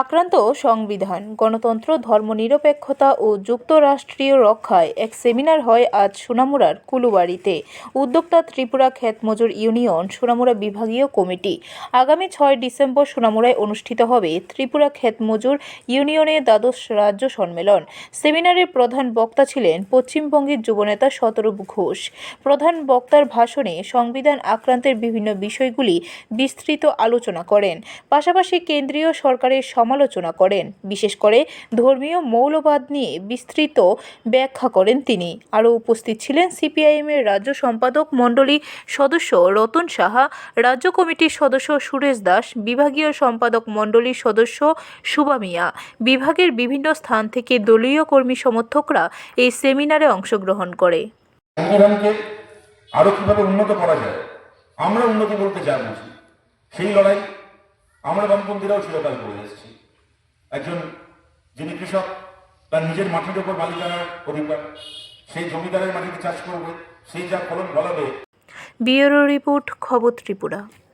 আক্রান্ত সংবিধান, গণতন্ত্র, ধর্মনিরপেক্ষতা ও যুক্তরাষ্ট্রীয় রক্ষায় এক সেমিনার হয় আজ সোনামুড়ার কুলুবাড়িতে। উদ্যোক্তা ত্রিপুরা ক্ষেতমজুর ইউনিয়ন সোনামুড়া বিভাগীয় কমিটি। আগামী ছয় ডিসেম্বর সোনামুড়ায় অনুষ্ঠিত হবে ত্রিপুরা ক্ষেতমজুর ইউনিয়নের দ্বাদশ রাজ্য সম্মেলন। সেমিনারের প্রধান বক্তা ছিলেন পশ্চিমবঙ্গের যুবনেতা শতরূপ ঘোষ। প্রধান বক্তার ভাষণে সংবিধান আক্রান্তের বিভিন্ন বিষয়গুলি বিস্তৃত আলোচনা করেন। পাশাপাশি কেন্দ্রীয় সরকারের সমালোচনা করেন। বিশেষ করে ধর্মীয় মৌলবাদ নিয়ে বিস্তৃত ব্যাখ্যা করেন তিনি। আরও উপস্থিত ছিলেন সিপিআইএমের রাজ্য সম্পাদক মণ্ডলী সদস্য রতন সাহা, রাজ্য কমিটির সদস্য সুরেশ দাস, বিভাগীয় সম্পাদক মণ্ডলীর সদস্য সুবা মিয়া। বিভাগের বিভিন্ন স্থান থেকে দলীয় কর্মী সমর্থকরা এই সেমিনারে অংশগ্রহণ করে। সংবিধানকে আরও কীভাবে উন্নত করা যায়, আমরা উন্নতি বলতে যা বুঝি, সেই লড়াই আমরা বামপন্থীরাও চিরকাল করে এসেছি। একজন যিনি কৃষক, তার নিজের মাটির ওপর মালিকানার অধিকার সেই জমিদারের মাটিতে চাষ করবে, সেই যা ফলন ফলাবে। বিউরো রিপোর্ট, খবর ত্রিপুরা।